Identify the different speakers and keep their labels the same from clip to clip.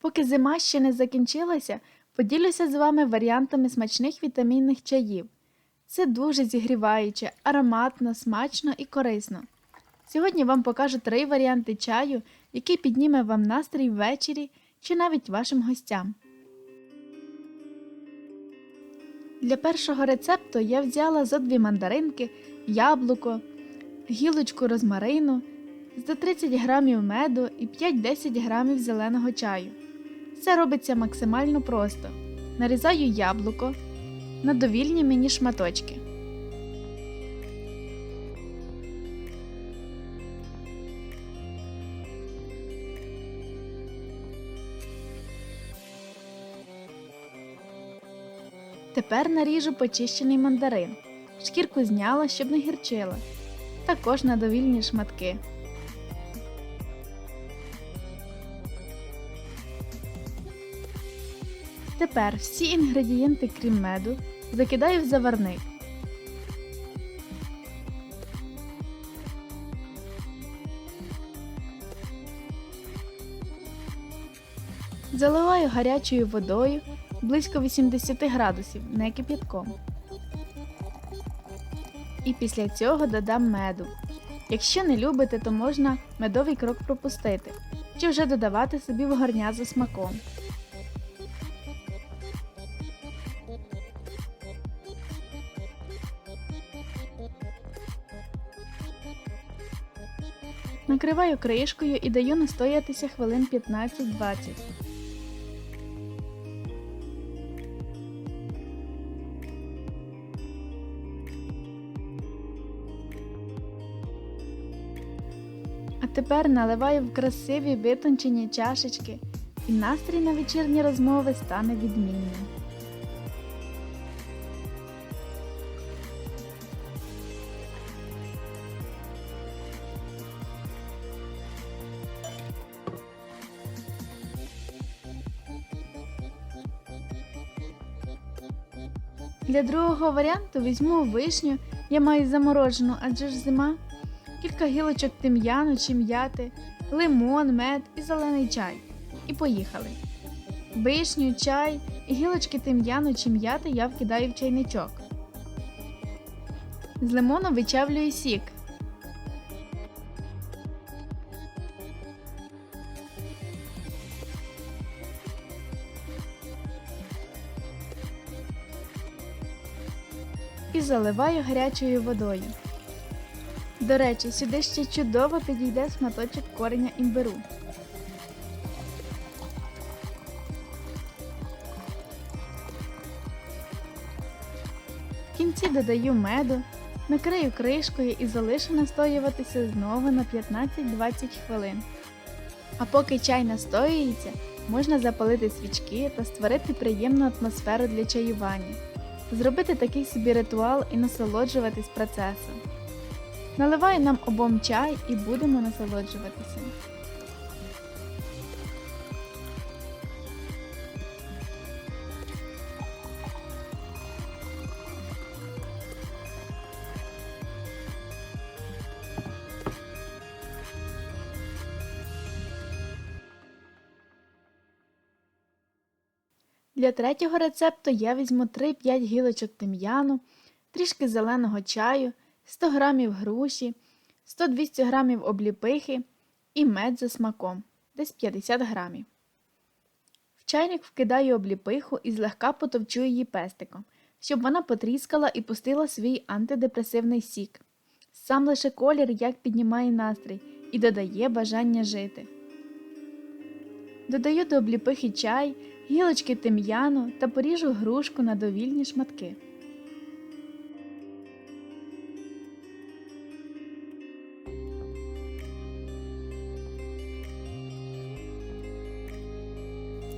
Speaker 1: Поки зима ще не закінчилася, поділюся з вами варіантами смачних вітамінних чаїв. Це дуже зігріваюче, ароматно, смачно і корисно. Сьогодні вам покажу три варіанти чаю, який підніме вам настрій ввечері чи навіть вашим гостям. Для першого рецепту я взяла зо дві мандаринки, яблуко, гілочку розмарину, з до 30 грамів меду і 5-10 грамів зеленого чаю. Все робиться максимально просто. Нарізаю яблуко на довільні мені шматочки. Тепер наріжу почищений мандарин. Шкірку зняла, щоб не гірчила. Також на довільні шматки. Тепер всі інгредієнти, крім меду, закидаю в заварник. Заливаю гарячою водою близько 80 градусів, не кип'ятком. І після цього додам меду. Якщо не любите, то можна медовий крок пропустити, чи вже додавати собі в горня за смаком. Накриваю кришкою і даю настоятися хвилин 15-20. А тепер наливаю в красиві витончені чашечки, і настрій на вечірні розмови стане відмінним. Для другого варіанту візьму вишню, я маю заморожену, адже ж зима, кілька гілочок тим'яну чи м'яти, лимон, мед і зелений чай. І поїхали. Вишню, чай і гілочки тим'яну чи м'яти я вкидаю в чайничок. З лимону вичавлюю сік. І заливаю гарячою водою. До речі, сюди ще чудово підійде шматочок кореня імбиру. В кінці додаю меду, накрию кришкою і залишу настоюватися знову на 15-20 хвилин. А поки чай настоюється, можна запалити свічки та створити приємну атмосферу для чаювання зробити такий собі ритуал і насолоджуватись процесом. Наливаю нам обом чай і будемо насолоджуватися. Для третього рецепту я візьму 3-5 гілочок тим'яну, трішки зеленого чаю, 100 г груші, 100-200 г обліпихи і мед за смаком, десь 50 г. В чайник вкидаю обліпиху і злегка потовчу її пестиком, щоб вона потріскала і пустила свій антидепресивний сік. Сам лише колір як піднімає настрій і додає бажання жити. Додаю до обліпихи чай, гілочки тим'яну та поріжу грушку на довільні шматки.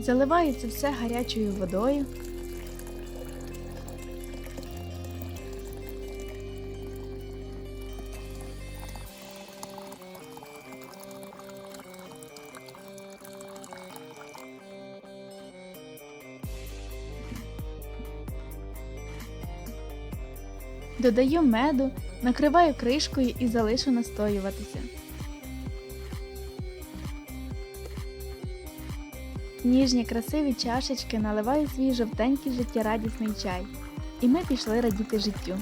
Speaker 1: Заливаю це все гарячою водою. Додаю меду, накриваю кришкою і залишу настоюватися. Ніжні, красиві чашечки наливають свій жовтенький життєрадісний чай. І ми пішли радіти життю.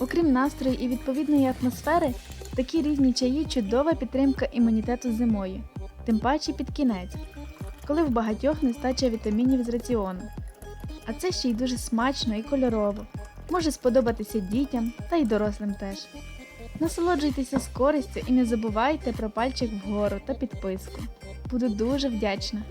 Speaker 1: Окрім настрою і відповідної атмосфери, такі різні чаї чудова підтримка імунітету зимою, тим паче під кінець, коли в багатьох нестача вітамінів з раціону. А це ще й дуже смачно і кольорово. Може сподобатися дітям та й дорослим теж. Насолоджуйтеся з користю і не забувайте про пальчик вгору та підписку. Буду дуже вдячна.